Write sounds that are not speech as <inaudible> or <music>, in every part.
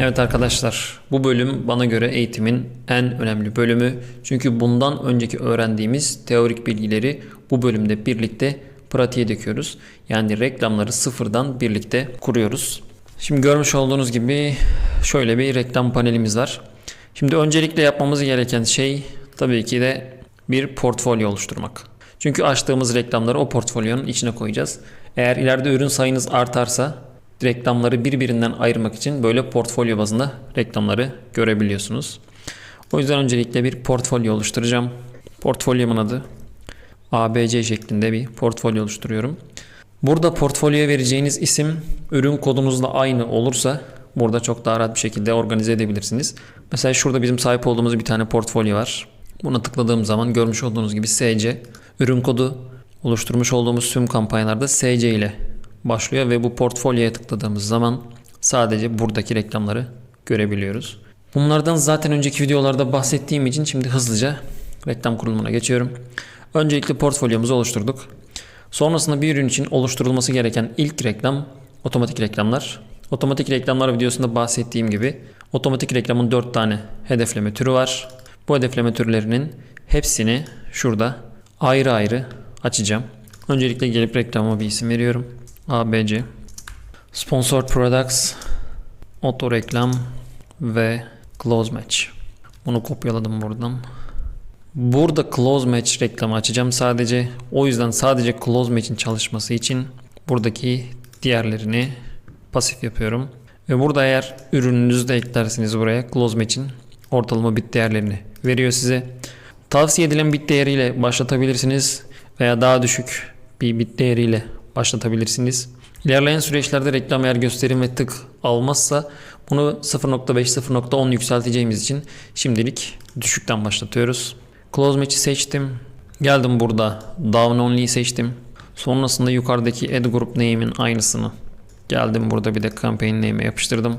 Evet arkadaşlar, bu bölüm bana göre eğitimin en önemli bölümü. Çünkü bundan önceki öğrendiğimiz teorik bilgileri bu bölümde birlikte pratiğe döküyoruz. Yani reklamları sıfırdan birlikte kuruyoruz. Şimdi görmüş olduğunuz gibi şöyle bir reklam panelimiz var. Şimdi öncelikle yapmamız gereken şey tabii ki de bir portfolyo oluşturmak. Çünkü açtığımız reklamları o portfolyonun içine koyacağız. Eğer ileride ürün sayınız artarsa reklamları birbirinden ayırmak için böyle portfolyo bazında reklamları görebiliyorsunuz. O yüzden öncelikle bir portfolyo oluşturacağım. Portfolyomun adı ABC şeklinde bir portfolyo oluşturuyorum. Burada portfolyoya vereceğiniz isim ürün kodunuzla aynı olursa burada çok daha rahat bir şekilde organize edebilirsiniz. Mesela şurada bizim sahip olduğumuz bir tane portfolyo var. Buna tıkladığım zaman görmüş olduğunuz gibi SC ürün kodu oluşturmuş olduğumuz tüm kampanyalarda SC ile başlıyor ve bu portfolyoya tıkladığımız zaman sadece buradaki reklamları görebiliyoruz. Bunlardan zaten önceki videolarda bahsettiğim için şimdi hızlıca reklam kurulumuna geçiyorum. Öncelikle portfolyomuzu oluşturduk. Sonrasında bir ürün için oluşturulması gereken ilk reklam otomatik reklamlar. Otomatik reklamlar videosunda bahsettiğim gibi otomatik reklamın 4 tane hedefleme türü var. Bu hedefleme türlerinin hepsini şurada ayrı ayrı açacağım. Öncelikle gelip reklama bir isim veriyorum. ABC Sponsored Products Auto reklam ve Close Match. Bunu kopyaladım buradan. Burada Close Match reklamı açacağım sadece. O yüzden sadece Close Match'in çalışması için buradaki diğerlerini pasif yapıyorum. Ve burada eğer ürününüzü de eklersiniz buraya Close Match'in ortalama bit değerlerini veriyor size. Tavsiye edilen bit değeriyle başlatabilirsiniz veya daha düşük bir bit değeriyle başlatabilirsiniz. İlerleyen süreçlerde reklam eğer gösterim ve tık almazsa bunu 0.5-0.10 yükselteceğimiz için şimdilik düşükten başlatıyoruz. Close Match'i seçtim. Geldim burada Down Only'yi seçtim. Sonrasında yukarıdaki Add Group Name'in aynısını geldim burada bir de Campaign Name'e yapıştırdım.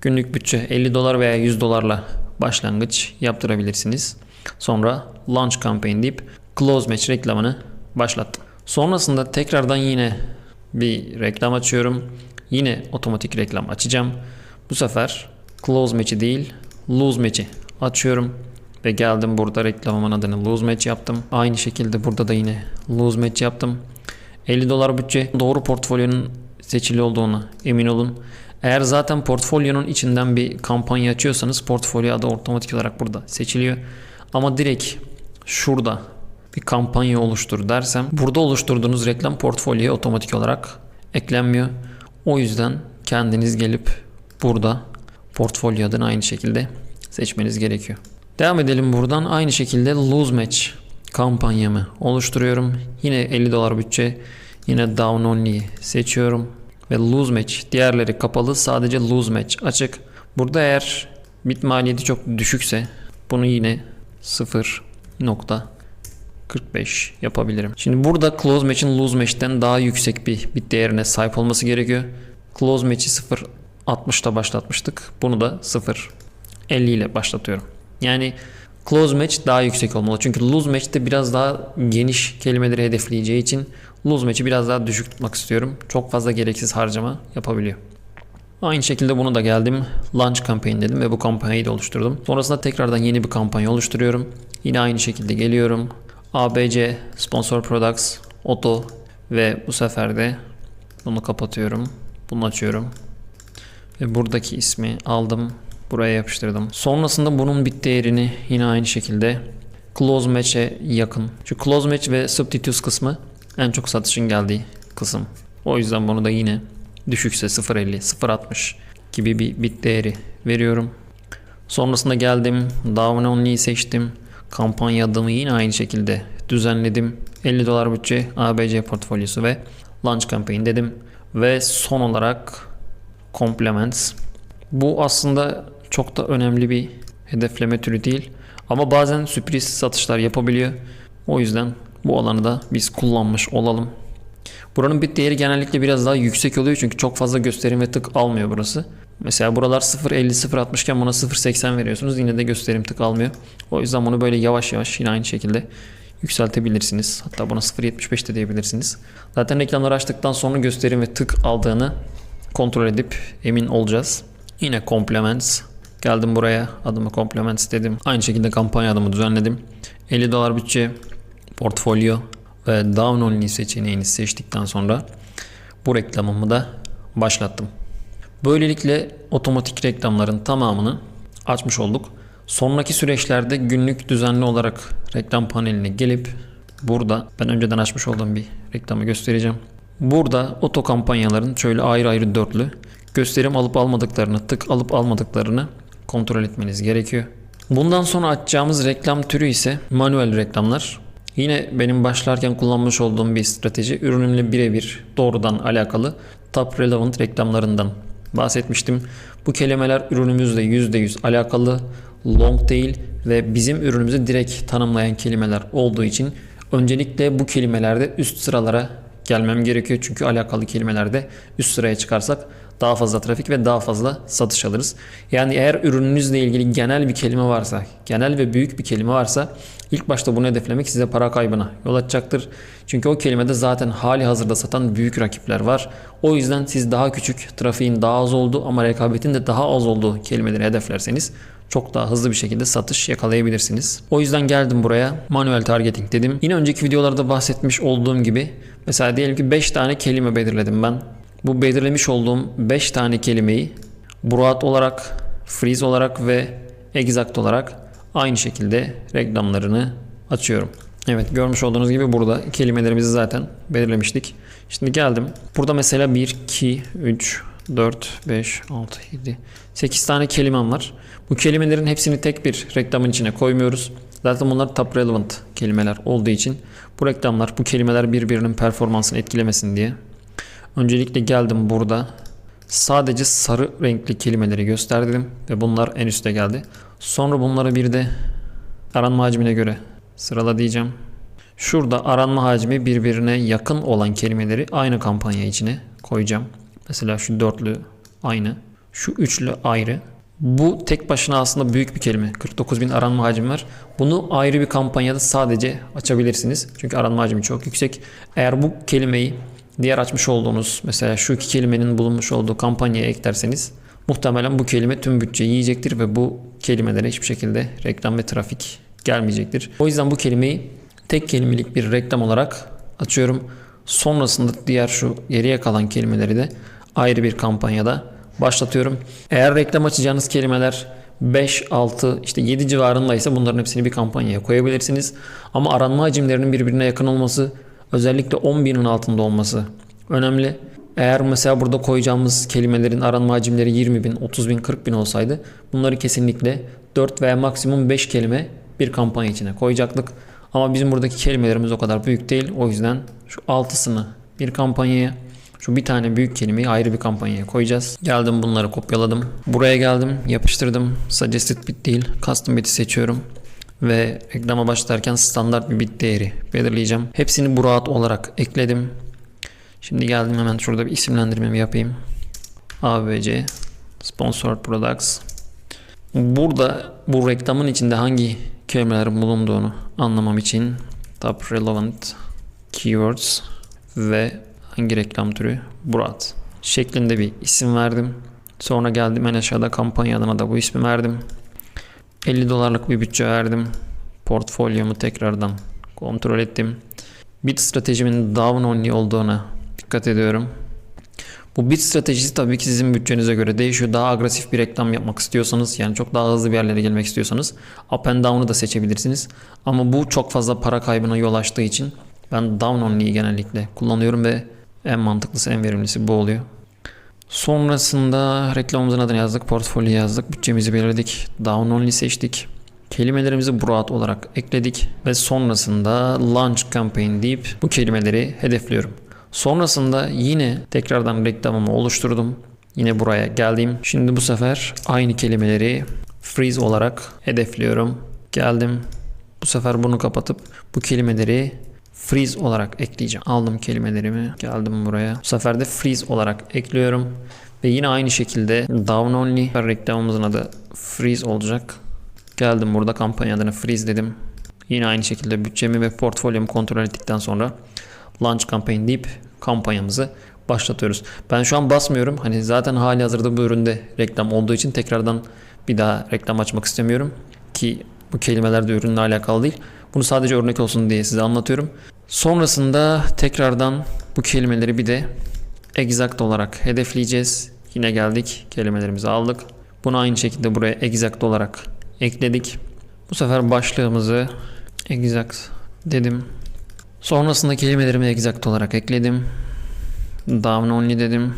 Günlük bütçe 50 dolar veya 100 dolarla başlangıç yaptırabilirsiniz. Sonra Launch Campaign deyip Close Match reklamını başlattım. Sonrasında tekrardan yine bir reklam açıyorum. Yine otomatik reklam açacağım. Bu sefer Close Match'i değil Lose Match'i açıyorum. Ve geldim burada reklamımın adını Lose Match yaptım. Aynı şekilde burada da yine Lose Match yaptım. 50 dolar bütçe doğru portfolyonun seçili olduğuna emin olun. Eğer zaten portfolyonun içinden bir kampanya açıyorsanız portfolyo adı otomatik olarak burada seçiliyor. Ama direkt şurada bir kampanya oluştur dersem burada oluşturduğunuz reklam portfolyoya otomatik olarak eklenmiyor. O yüzden kendiniz gelip burada portfolyo adını aynı şekilde seçmeniz gerekiyor. Devam edelim buradan. Aynı şekilde Lose Match kampanyamı oluşturuyorum. Yine 50 dolar bütçe. Yine Down Only seçiyorum. Ve Lose Match. Diğerleri kapalı. Sadece Lose Match açık. Burada eğer bit maliyeti çok düşükse bunu yine 0.45 yapabilirim. Şimdi burada Close Match'in Lose Match'ten daha yüksek bir bit değerine sahip olması gerekiyor. Close Match'i 0.60'da başlatmıştık. Bunu da 0.50 ile başlatıyorum. Yani close match daha yüksek olmalı. Çünkü lose match'te biraz daha geniş kelimeleri hedefleyeceği için lose match'i biraz daha düşük tutmak istiyorum. Çok fazla gereksiz harcama yapabiliyor. Aynı şekilde bunu da geldim. Launch campaign dedim ve bu kampanyayı da oluşturdum. Sonrasında tekrardan yeni bir kampanya oluşturuyorum. Yine aynı şekilde geliyorum. ABC Sponsor Products Auto ve bu sefer de bunu kapatıyorum. Bunu açıyorum. Ve buradaki ismi aldım. Buraya yapıştırdım. Sonrasında bunun bit değerini yine aynı şekilde close match'e yakın. Şu close match ve substitutes kısmı en çok satışın geldiği kısım. O yüzden bunu da yine düşükse 0.50, 0.60 gibi bir bit değeri veriyorum. Sonrasında geldim. Down Only'yi seçtim. Kampanya adımı yine aynı şekilde düzenledim. 50 dolar bütçe ABC portfolyosu ve Launch Campaign dedim. Ve son olarak Complements. Bu aslında çok da önemli bir hedefleme türü değil. Ama bazen sürpriz satışlar yapabiliyor. O yüzden bu alanı da biz kullanmış olalım. Buranın bit değeri genellikle biraz daha yüksek oluyor çünkü çok fazla gösterim ve tık almıyor burası. Mesela buralar 0.50 0.60 iken buna 0.80 veriyorsunuz yine de gösterim tık almıyor. O yüzden bunu böyle yavaş yavaş yine aynı şekilde yükseltebilirsiniz. Hatta buna 0.75 de diyebilirsiniz. Zaten reklamları açtıktan sonra gösterim ve tık aldığını kontrol edip emin olacağız. Yine complements. Geldim buraya adımı complements dedim. Aynı şekilde kampanya adımı düzenledim. 50 dolar bütçe, portfolyo ve down only seçeneğini seçtikten sonra bu reklamımı da başlattım. Böylelikle otomatik reklamların tamamını açmış olduk. Sonraki süreçlerde günlük düzenli olarak reklam paneline gelip burada ben önceden açmış olduğum bir reklamı göstereceğim. Burada oto kampanyaların şöyle ayrı ayrı dörtlü gösterim alıp almadıklarını, tık alıp almadıklarını kontrol etmeniz gerekiyor. Bundan sonra açacağımız reklam türü ise manuel reklamlar. Yine benim başlarken kullanmış olduğum bir strateji ürünümle birebir doğrudan alakalı top relevant reklamlarından bahsetmiştim. Bu kelimeler ürünümüzle %100 alakalı, long tail ve bizim ürünümüzü direkt tanımlayan kelimeler olduğu için öncelikle bu kelimelerde üst sıralara gelmem gerekiyor. Çünkü alakalı kelimelerde üst sıraya çıkarsak daha fazla trafik ve daha fazla satış alırız. Yani eğer ürününüzle ilgili genel bir kelime varsa, genel ve büyük bir kelime varsa ilk başta bunu hedeflemek size para kaybına yol açacaktır. Çünkü o kelimede zaten hali hazırda satan büyük rakipler var. O yüzden siz daha küçük, trafiğin daha az olduğu ama rekabetin de daha az olduğu kelimeleri hedeflerseniz çok daha hızlı bir şekilde satış yakalayabilirsiniz. O yüzden geldim buraya manuel targeting dedim. Yine önceki videolarda bahsetmiş olduğum gibi mesela diyelim ki 5 tane kelime belirledim ben. Bu belirlemiş olduğum 5 tane kelimeyi broad olarak, freeze olarak ve exact olarak aynı şekilde reklamlarını açıyorum. Evet görmüş olduğunuz gibi burada kelimelerimizi zaten belirlemiştik. Şimdi geldim. Burada mesela 1, 2, 3, 4, 5, 6, 7, 8 tane kelimem var. Bu kelimelerin hepsini tek bir reklamın içine koymuyoruz. Zaten bunlar top relevant kelimeler olduğu için bu reklamlar, bu kelimeler birbirinin performansını etkilemesin diye. Öncelikle geldim burada. Sadece sarı renkli kelimeleri gösterdim ve bunlar en üste geldi. Sonra bunları bir de aranma hacmine göre sırala diyeceğim. Şurada aranma hacmi birbirine yakın olan kelimeleri aynı kampanya içine koyacağım. Mesela şu dörtlü aynı. Şu üçlü ayrı. Bu tek başına aslında büyük bir kelime. 49 bin aranma hacmi var. Bunu ayrı bir kampanyada sadece açabilirsiniz. Çünkü aranma hacmi çok yüksek. Eğer bu kelimeyi diğer açmış olduğunuz mesela şu iki kelimenin bulunmuş olduğu kampanyaya eklerseniz muhtemelen bu kelime tüm bütçeyi yiyecektir ve bu kelimelere hiçbir şekilde reklam ve trafik gelmeyecektir. O yüzden bu kelimeyi tek kelimelik bir reklam olarak açıyorum. Sonrasında diğer şu geriye kalan kelimeleri de ayrı bir kampanyada başlatıyorum. Eğer reklam açacağınız kelimeler 5, 6, işte 7 civarındaysa bunların hepsini bir kampanyaya koyabilirsiniz. Ama aranma hacimlerinin birbirine yakın olması, özellikle 10 binin altında olması önemli. Eğer mesela burada koyacağımız kelimelerin aranma hacimleri 20 bin, 30 bin, 40 bin olsaydı bunları kesinlikle 4 veya maksimum 5 kelime bir kampanya içine koyacaktık. Ama bizim buradaki kelimelerimiz o kadar büyük değil. O yüzden şu altısını bir kampanyaya, şu bir tane büyük kelimeyi ayrı bir kampanyaya koyacağız. Geldim bunları kopyaladım. Buraya geldim, yapıştırdım. Suggested bit değil, custom bit'i seçiyorum. Ve reklama başlarken standart bir bit değeri belirleyeceğim. Hepsini bu rahat olarak ekledim. Şimdi geldim hemen şurada bir isimlendirmemi yapayım. ABC Sponsored Products. Burada bu reklamın içinde hangi kelimelerin bulunduğunu anlamam için Top Relevant Keywords ve hangi reklam türü broad şeklinde bir isim verdim. Sonra geldim en aşağıda kampanya adına da bu ismi verdim. 50 dolarlık bir bütçe verdim. Portfolyomu tekrardan kontrol ettim. Bit stratejimin down only olduğuna dikkat ediyorum. Bu bit stratejisi tabii ki sizin bütçenize göre değişiyor. Daha agresif bir reklam yapmak istiyorsanız yani çok daha hızlı bir yerlere gelmek istiyorsanız up and down'u da seçebilirsiniz. Ama bu çok fazla para kaybına yol açtığı için ben down only'yi genellikle kullanıyorum ve en mantıklısı en verimlisi bu oluyor. Sonrasında reklamımızın adını yazdık, portfolyo yazdık, bütçemizi belirledik, down only seçtik. Kelimelerimizi broad olarak ekledik ve sonrasında launch campaign deyip bu kelimeleri hedefliyorum. Sonrasında yine tekrardan reklamımı oluşturdum. Yine buraya geldim. Şimdi bu sefer aynı kelimeleri freeze olarak hedefliyorum. Geldim. Bu sefer bunu kapatıp bu kelimeleri freeze olarak ekleyeceğim. Aldım kelimelerimi. Geldim buraya. Bu sefer de freeze olarak ekliyorum. Ve yine aynı şekilde down only reklamımızın adı freeze olacak. Geldim burada kampanya adını freeze dedim. Yine aynı şekilde bütçemi ve portfolyomu kontrol ettikten sonra launch campaign deyip kampanyamızı başlatıyoruz. Ben şu an basmıyorum. Hani zaten hali hazırda bu üründe reklam olduğu için tekrardan bir daha reklam açmak istemiyorum. Ki bu kelimeler de ürünle alakalı değil. Bunu sadece örnek olsun diye size anlatıyorum. Sonrasında tekrardan bu kelimeleri bir de exact olarak hedefleyeceğiz. Yine geldik kelimelerimizi aldık. Bunu aynı şekilde buraya exact olarak ekledik. Bu sefer başlığımızı exact dedim. Sonrasında kelimelerimi exact olarak ekledim. Down only dedim.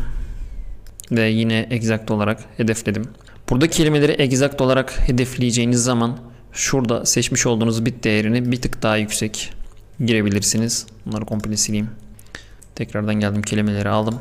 Ve yine exact olarak hedefledim. Burada kelimeleri exact olarak hedefleyeceğiniz zaman şurada seçmiş olduğunuz bit değerini bir tık daha yüksek girebilirsiniz. Bunları komple sileyim. Tekrardan geldim kelimeleri aldım.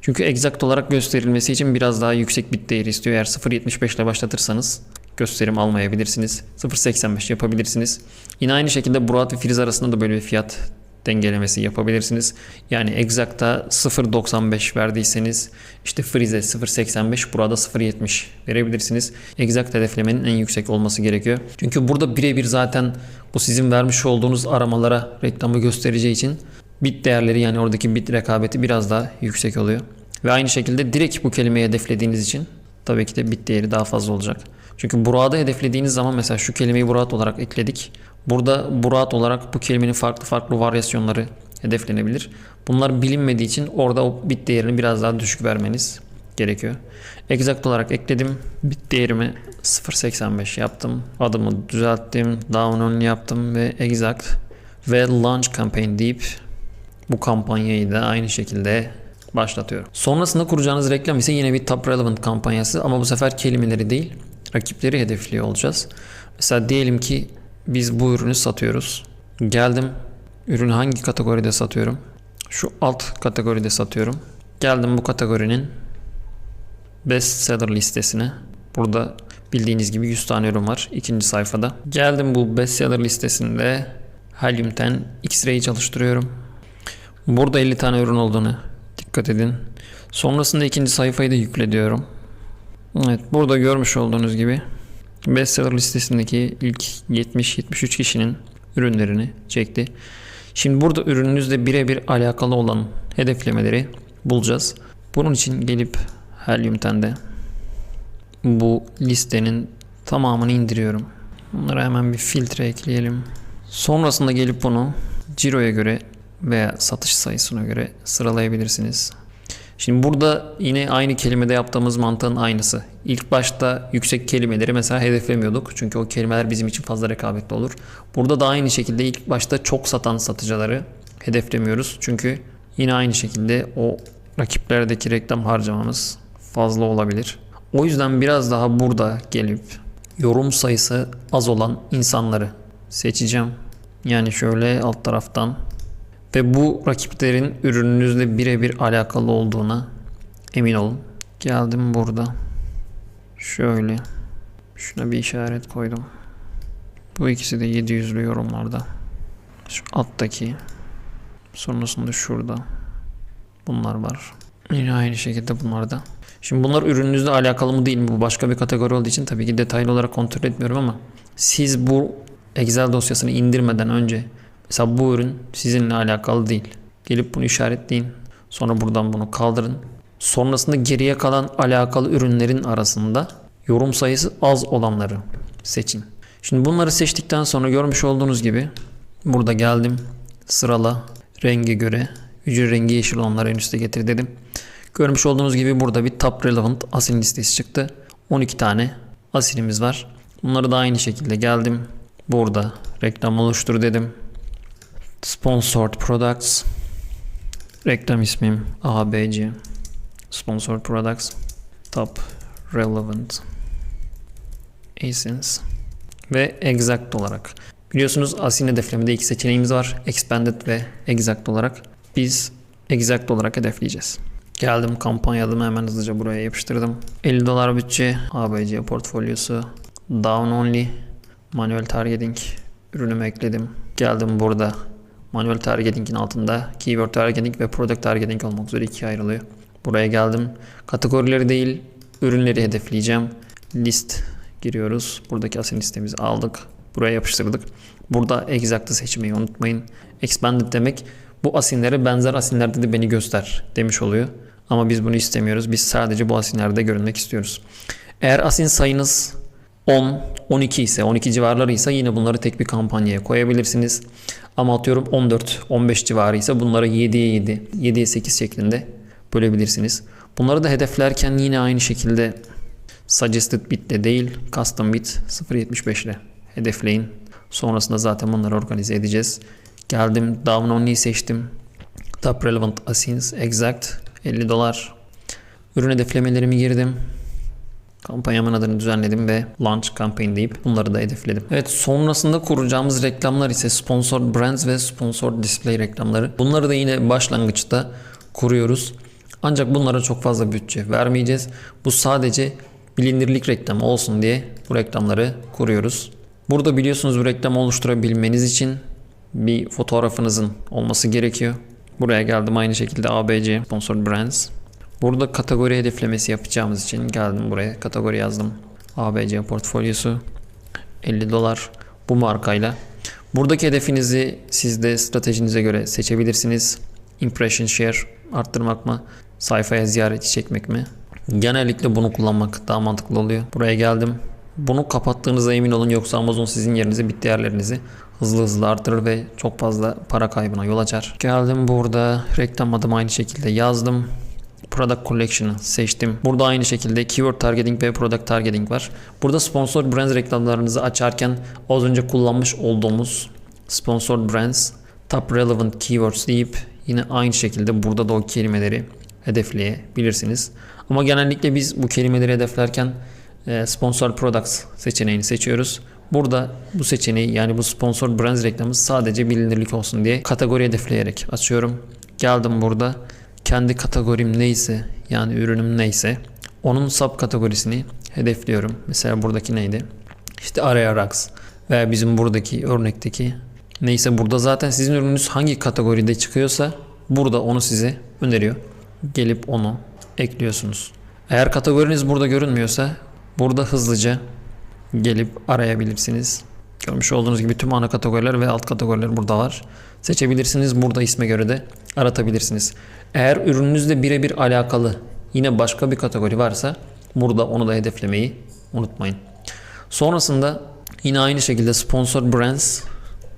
Çünkü exact olarak gösterilmesi için biraz daha yüksek bit değeri istiyor. Eğer 0.75 ile başlatırsanız gösterim almayabilirsiniz. 0.85 yapabilirsiniz. Yine aynı şekilde Broad ve Freeze arasında da böyle bir fiyat dengelemesi yapabilirsiniz. Yani Exact'a 0.95 verdiyseniz işte Freeze'e 0.85 burada 0.70 verebilirsiniz. Exact hedeflemenin en yüksek olması gerekiyor. Çünkü burada birebir zaten bu sizin vermiş olduğunuz aramalara reklamı göstereceği için bit değerleri yani oradaki bit rekabeti biraz daha yüksek oluyor. Ve aynı şekilde direkt bu kelimeyi hedeflediğiniz için tabii ki de bit değeri daha fazla olacak. Çünkü Burak'ı hedeflediğiniz zaman mesela şu kelimeyi Burak olarak ekledik. Burada Burak olarak bu kelimenin farklı farklı varyasyonları hedeflenebilir. Bunlar bilinmediği için orada o bit değerini biraz daha düşük vermeniz gerekiyor. Exact olarak ekledim. Bit değerimi 0.85 yaptım. Adımı düzelttim. Down only yaptım ve exact ve launch campaign deyip bu kampanyayı da aynı şekilde başlatıyorum. Sonrasında kuracağınız reklam ise yine bir top relevant kampanyası ama bu sefer kelimeleri değil rakipleri hedefliyor olacağız. Mesela diyelim ki biz bu ürünü satıyoruz. Geldim ürünü hangi kategoride satıyorum? Şu alt kategoride satıyorum. Geldim bu kategorinin best seller listesine. Burada bildiğiniz gibi 100 tane ürün var ikinci sayfada. Geldim bu best seller listesinde Helium 10 X-Ray'i çalıştırıyorum. Burada 50 tane ürün olduğunu dikkat edin. Sonrasında ikinci sayfayı da yükle diyorum. Evet burada görmüş olduğunuz gibi bestseller listesindeki ilk 70-73 kişinin ürünlerini çekti. Şimdi burada ürününüzle birebir alakalı olan hedeflemeleri bulacağız. Bunun için gelip Helium 10'de bu listenin tamamını indiriyorum. Bunlara hemen bir filtre ekleyelim. Sonrasında gelip bunu ciroya göre veya satış sayısına göre sıralayabilirsiniz. Şimdi burada yine aynı kelimede yaptığımız mantığın aynısı. İlk başta yüksek kelimeleri mesela hedeflemiyorduk. Çünkü o kelimeler bizim için fazla rekabetli olur. Burada da aynı şekilde ilk başta çok satan satıcıları hedeflemiyoruz. Çünkü yine aynı şekilde o rakiplerdeki reklam harcamamız fazla olabilir. O yüzden biraz daha burada gelip yorum sayısı az olan insanları seçeceğim. Yani şöyle alt taraftan ve bu rakiplerin ürününüzle birebir alakalı olduğuna emin olun. Geldim burada. Şöyle. Şuna bir işaret koydum. Bu ikisi de 700'lü yorumlarda. Şu alttaki. Sonrasında şurada. Bunlar var. Yine aynı şekilde bunlar da. Şimdi bunlar ürününüzle alakalı mı değil mi? Bu başka bir kategori olduğu için tabii ki detaylı olarak kontrol etmiyorum ama siz bu Excel dosyasını indirmeden önce Mesela bu ürün sizinle alakalı değil. Gelip bunu işaretleyin. Sonra buradan bunu kaldırın. Sonrasında geriye kalan alakalı ürünlerin arasında yorum sayısı az olanları seçin. Şimdi bunları seçtikten sonra görmüş olduğunuz gibi burada geldim. Sırala renge göre hücre rengi yeşil olanları en üste getir dedim. Görmüş olduğunuz gibi burada bir top relevant asil listesi çıktı. 12 tane asilimiz var. Bunları da aynı şekilde geldim. Burada reklam oluştur dedim. Sponsored Products Reklam ismim ABC Sponsored Products Top Relevant Asins ve Exact olarak. Biliyorsunuz asin hedeflemede iki seçeneğimiz var. Expanded ve Exact olarak. Biz Exact olarak hedefleyeceğiz. Geldim kampanya adımı hemen hızlıca buraya yapıştırdım. 50 dolar bütçe, ABC portfolyosu, down only, manuel targeting ürünümü ekledim. Geldim burada Manuel targeting'in altında keyword targeting ve product targeting olmak üzere ikiye ayrılıyor. Buraya geldim. Kategorileri değil, ürünleri hedefleyeceğim. List giriyoruz. Buradaki asin listemizi aldık. Buraya yapıştırdık. Burada exact'ı seçmeyi unutmayın. Expanded demek bu asinlere benzer asinlerde de beni göster demiş oluyor. Ama biz bunu istemiyoruz. Biz sadece bu asinlerde görünmek istiyoruz. Eğer asin sayınız 10, 12 ise 12 civarları ise yine bunları tek bir kampanyaya koyabilirsiniz. Ama atıyorum 14, 15 civarı ise bunları 7'ye 7, 7'ye 8 şeklinde bölebilirsiniz. Bunları da hedeflerken yine aynı şekilde suggested bit de değil custom bit 0.75 ile hedefleyin. Sonrasında zaten bunları organize edeceğiz. Geldim down only'yi seçtim. Top relevant asins exact 50 dolar. Ürün hedeflemelerimi girdim. Kampanyamın adını düzenledim ve launch campaign deyip bunları da hedefledim. Evet sonrasında kuracağımız reklamlar ise sponsored brands ve sponsored display reklamları. Bunları da yine başlangıçta kuruyoruz. Ancak bunlara çok fazla bütçe vermeyeceğiz. Bu sadece bilinirlik reklamı olsun diye bu reklamları kuruyoruz. Burada biliyorsunuz bu reklamı oluşturabilmeniz için bir fotoğrafınızın olması gerekiyor. Buraya geldim aynı şekilde ABC Sponsored Brands. Burada kategori hedeflemesi yapacağımız için geldim buraya kategori yazdım. ABC portfolyosu 50 dolar bu markayla. Buradaki hedefinizi siz de stratejinize göre seçebilirsiniz. Impression share arttırmak mı? Sayfaya ziyaretçi çekmek mi? Genellikle bunu kullanmak daha mantıklı oluyor. Buraya geldim. Bunu kapattığınıza emin olun yoksa Amazon sizin yerinize bit değerlerinizi hızlı hızlı artırır ve çok fazla para kaybına yol açar. Geldim burada reklam adımı aynı şekilde yazdım. Product Collection'ı seçtim. Burada aynı şekilde Keyword Targeting ve Product Targeting var. Burada Sponsored Brands reklamlarınızı açarken az önce kullanmış olduğumuz Sponsored Brands Top Relevant Keywords deyip yine aynı şekilde burada da o kelimeleri hedefleyebilirsiniz. Ama genellikle biz bu kelimeleri hedeflerken e, Sponsored Products seçeneğini seçiyoruz. Burada bu seçeneği yani bu Sponsored Brands reklamı sadece bilinirlik olsun diye kategori hedefleyerek açıyorum. Geldim burada kendi kategorim neyse yani ürünüm neyse onun sub kategorisini hedefliyorum. Mesela buradaki neydi? İşte araya racks veya bizim buradaki örnekteki neyse burada zaten sizin ürününüz hangi kategoride çıkıyorsa burada onu size öneriyor. Gelip onu ekliyorsunuz. Eğer kategoriniz burada görünmüyorsa burada hızlıca gelip arayabilirsiniz. Görmüş olduğunuz gibi tüm ana kategoriler ve alt kategoriler burada var. Seçebilirsiniz. Burada isme göre de aratabilirsiniz. Eğer ürününüzle birebir alakalı yine başka bir kategori varsa burada onu da hedeflemeyi unutmayın. Sonrasında yine aynı şekilde sponsor brands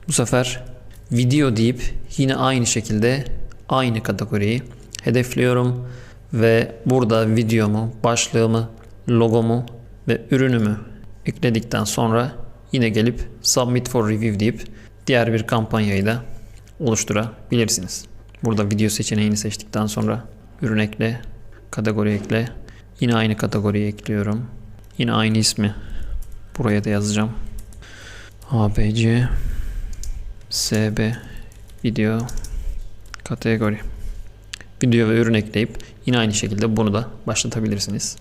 bu sefer video deyip yine aynı şekilde aynı kategoriyi hedefliyorum ve burada videomu, başlığımı, logomu ve ürünümü ekledikten sonra yine gelip submit for review deyip diğer bir kampanyayı da oluşturabilirsiniz. Burada video seçeneğini seçtikten sonra ürün ekle, kategori ekle. Yine aynı kategoriyi ekliyorum. Yine aynı ismi buraya da yazacağım. ABC SB video kategori video ve ürün ekleyip yine aynı şekilde bunu da başlatabilirsiniz.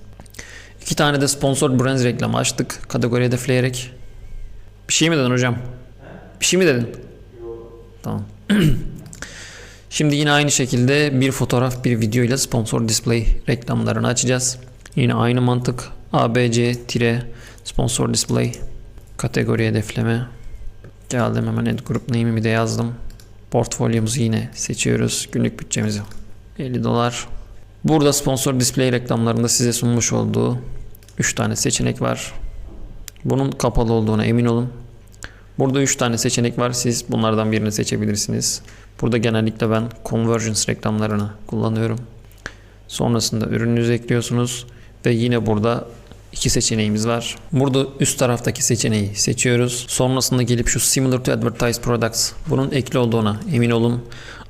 İki tane de sponsor brands reklamı açtık. Kategori hedefleyerek. Bir şey mi dedin hocam? Bir şey mi dedin? Tamam. <clears throat> Şimdi yine aynı şekilde bir fotoğraf bir video ile sponsor display reklamlarını açacağız. Yine aynı mantık ABC tire sponsor display kategori hedefleme. Geldim hemen add group name'imi de yazdım. Portfolyomuzu yine seçiyoruz. Günlük bütçemizi 50 dolar. Burada sponsor display reklamlarında size sunmuş olduğu 3 tane seçenek var. Bunun kapalı olduğuna emin olun. Burada 3 tane seçenek var. Siz bunlardan birini seçebilirsiniz. Burada genellikle ben conversions reklamlarını kullanıyorum. Sonrasında ürününüzü ekliyorsunuz ve yine burada iki seçeneğimiz var. Burada üst taraftaki seçeneği seçiyoruz. Sonrasında gelip şu similar to advertised products bunun ekli olduğuna emin olun.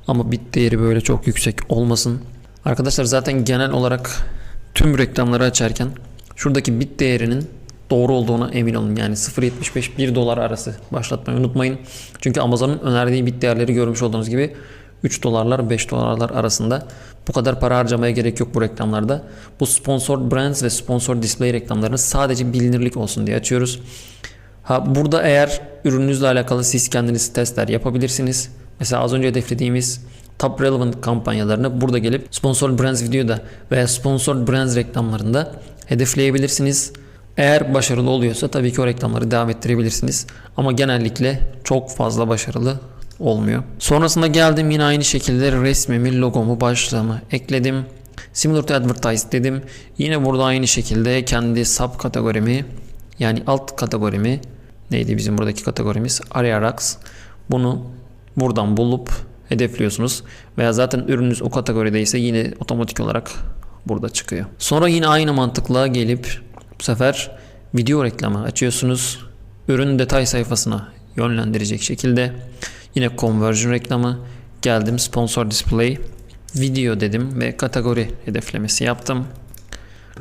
Ama bit değeri böyle çok yüksek olmasın. Arkadaşlar zaten genel olarak tüm reklamları açarken şuradaki bit değerinin doğru olduğuna emin olun. Yani 0.75 1 dolar arası başlatmayı unutmayın. Çünkü Amazon'un önerdiği bit değerleri görmüş olduğunuz gibi 3 dolarlar 5 dolarlar arasında bu kadar para harcamaya gerek yok bu reklamlarda. Bu sponsor brands ve sponsor display reklamlarını sadece bilinirlik olsun diye açıyoruz. Ha burada eğer ürününüzle alakalı siz kendiniz testler yapabilirsiniz. Mesela az önce hedeflediğimiz top relevant kampanyalarını burada gelip sponsor brands videoda veya sponsor brands reklamlarında hedefleyebilirsiniz. Eğer başarılı oluyorsa tabii ki o reklamları devam ettirebilirsiniz. Ama genellikle çok fazla başarılı olmuyor. Sonrasında geldim yine aynı şekilde resmimi, logomu, başlığımı ekledim. Similar to advertise dedim. Yine burada aynı şekilde kendi sub kategorimi yani alt kategorimi neydi bizim buradaki kategorimiz arayarak bunu buradan bulup hedefliyorsunuz. Veya zaten ürününüz o kategorideyse yine otomatik olarak burada çıkıyor. Sonra yine aynı mantıkla gelip bu sefer video reklamı açıyorsunuz. Ürün detay sayfasına yönlendirecek şekilde yine conversion reklamı geldim sponsor display video dedim ve kategori hedeflemesi yaptım.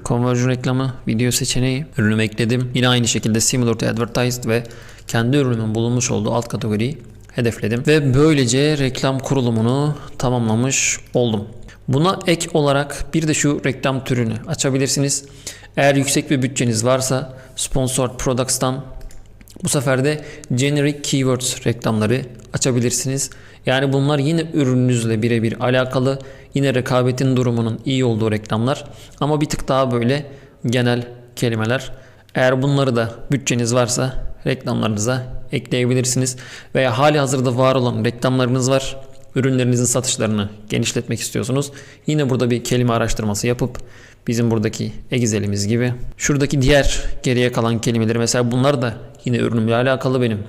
Conversion reklamı, video seçeneği, ürünümü ekledim. Yine aynı şekilde similar to advertised ve kendi ürünümün bulunmuş olduğu alt kategoriyi hedefledim. Ve böylece reklam kurulumunu tamamlamış oldum. Buna ek olarak bir de şu reklam türünü açabilirsiniz. Eğer yüksek bir bütçeniz varsa Sponsored Products'tan bu sefer de generic keywords reklamları açabilirsiniz. Yani bunlar yine ürününüzle birebir alakalı. Yine rekabetin durumunun iyi olduğu reklamlar. Ama bir tık daha böyle genel kelimeler. Eğer bunları da bütçeniz varsa reklamlarınıza ekleyebilirsiniz. Veya hali hazırda var olan reklamlarınız var. Ürünlerinizin satışlarını genişletmek istiyorsunuz. Yine burada bir kelime araştırması yapıp bizim buradaki egzelimiz gibi. Şuradaki diğer geriye kalan kelimeleri mesela bunlar da yine ürünümle alakalı benim.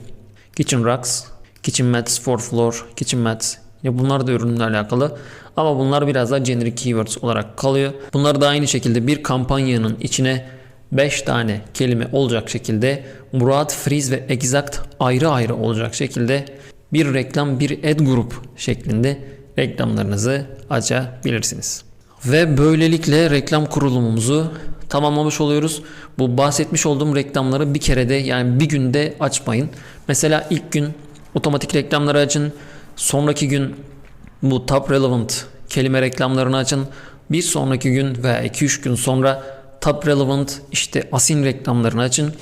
Kitchen rugs, kitchen mats for floor, kitchen mats. Yine bunlar da ürünle alakalı. Ama bunlar biraz daha generic keywords olarak kalıyor. Bunlar da aynı şekilde bir kampanyanın içine 5 tane kelime olacak şekilde Murat, Freeze ve Exact ayrı ayrı olacak şekilde bir reklam bir ad grup şeklinde reklamlarınızı açabilirsiniz. Ve böylelikle reklam kurulumumuzu tamamlamış oluyoruz. Bu bahsetmiş olduğum reklamları bir kerede yani bir günde açmayın. Mesela ilk gün otomatik reklamları açın. Sonraki gün bu top relevant kelime reklamlarını açın. Bir sonraki gün veya 2-3 gün sonra top relevant işte asin reklamlarını açın.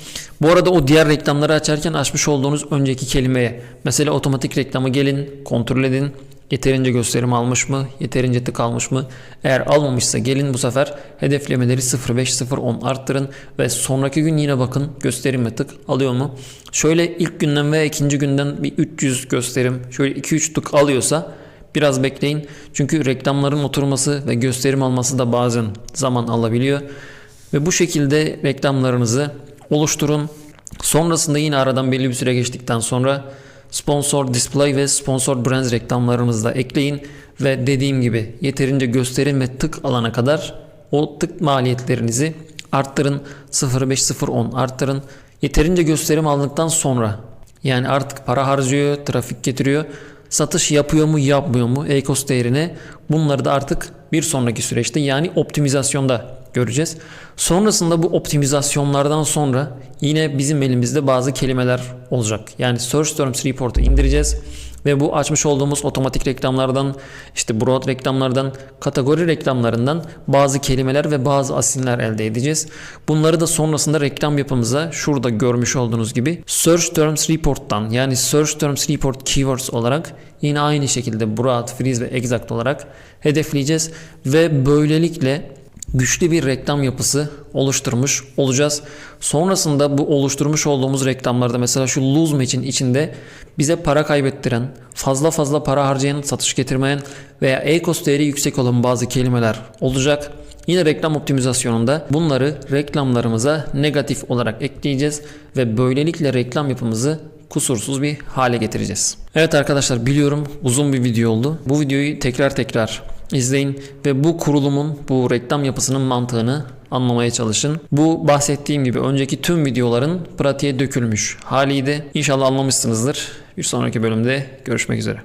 Bu arada o diğer reklamları açarken açmış olduğunuz önceki kelimeye mesela otomatik reklamı gelin kontrol edin. Yeterince gösterim almış mı? Yeterince tık almış mı? Eğer almamışsa gelin bu sefer hedeflemeleri 0.5-0.10 arttırın ve sonraki gün yine bakın gösterim ve tık alıyor mu? Şöyle ilk günden veya ikinci günden bir 300 gösterim şöyle 2-3 tık alıyorsa biraz bekleyin. Çünkü reklamların oturması ve gösterim alması da bazen zaman alabiliyor. Ve bu şekilde reklamlarınızı oluşturun. Sonrasında yine aradan belli bir süre geçtikten sonra sponsor display ve sponsor brands reklamlarınızı da ekleyin. Ve dediğim gibi yeterince gösterim ve tık alana kadar o tık maliyetlerinizi arttırın. 0.5-0.10 arttırın. Yeterince gösterim aldıktan sonra yani artık para harcıyor trafik getiriyor. Satış yapıyor mu yapmıyor mu e-cost değerine bunları da artık bir sonraki süreçte yani optimizasyonda göreceğiz. Sonrasında bu optimizasyonlardan sonra yine bizim elimizde bazı kelimeler olacak. Yani Search Terms Report'u indireceğiz ve bu açmış olduğumuz otomatik reklamlardan işte broad reklamlardan kategori reklamlarından bazı kelimeler ve bazı asinler elde edeceğiz. Bunları da sonrasında reklam yapımıza şurada görmüş olduğunuz gibi Search Terms Report'tan yani Search Terms Report Keywords olarak yine aynı şekilde broad, freeze ve exact olarak hedefleyeceğiz ve böylelikle güçlü bir reklam yapısı oluşturmuş olacağız. Sonrasında bu oluşturmuş olduğumuz reklamlarda mesela şu lose match'in içinde bize para kaybettiren, fazla fazla para harcayan, satış getirmeyen veya e-cost değeri yüksek olan bazı kelimeler olacak. Yine reklam optimizasyonunda bunları reklamlarımıza negatif olarak ekleyeceğiz ve böylelikle reklam yapımızı kusursuz bir hale getireceğiz. Evet arkadaşlar biliyorum uzun bir video oldu. Bu videoyu tekrar tekrar izleyin ve bu kurulumun, bu reklam yapısının mantığını anlamaya çalışın. Bu bahsettiğim gibi önceki tüm videoların pratiğe dökülmüş haliydi. İnşallah anlamışsınızdır. Bir sonraki bölümde görüşmek üzere.